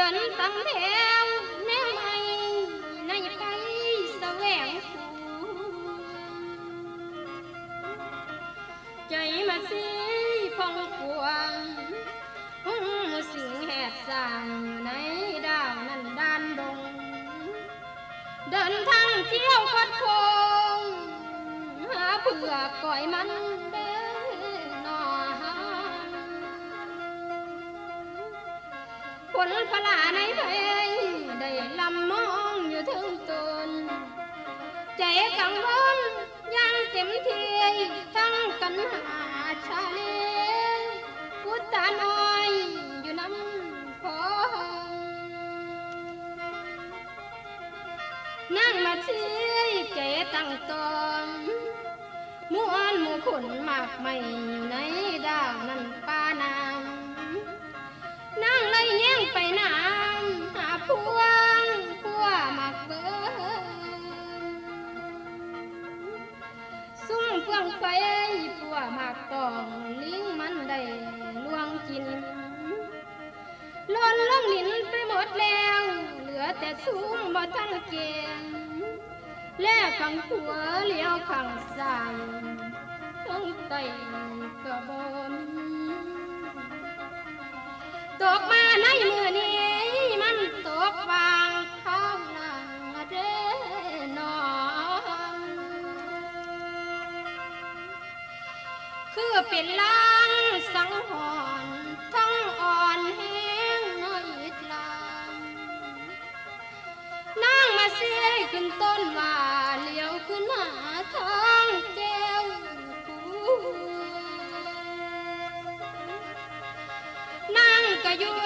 เดินตั้งแถวแนวไม่ในไปแสวงคูใจมาสิพองกวางหุ้งสิงแหบสั่งอยู่ในดาวนันดานดง เดินทางเที่ยวคดคงหาเผื่อก่อยมันเด้ ผลพลาในเพลงได้ลำมองอยู่ถึงตน ใจกังวลยังเต็มที่ทั้งกันหาชาเลพุทธาน้อยอยู่น้ำพองนั่งมาชี้เจตั้งตอนมวนหมู่ขุนมากไม่อยู่ในดาวนั่นป้านาง แย่งไปน้ำหาพวงพัวมากเบิดซุ่มเฟื่องไฟพัวมากตองลิงมันได้ลวงกินล่นลงลินไปหมดแล้ว เหลือแต่สูงบ่ทันเกณฑ์และขังขัวเลี้ยวขังซ้ายต้องไต่กระบมตกมา คือเป็นล้างสังหอนทั้งอ่อนแห้งน้อยอิดลางนางมาเสียขึ้นต้นว่าเลี้ยวขึ้นหาทางแก้วกูนางก็อยู่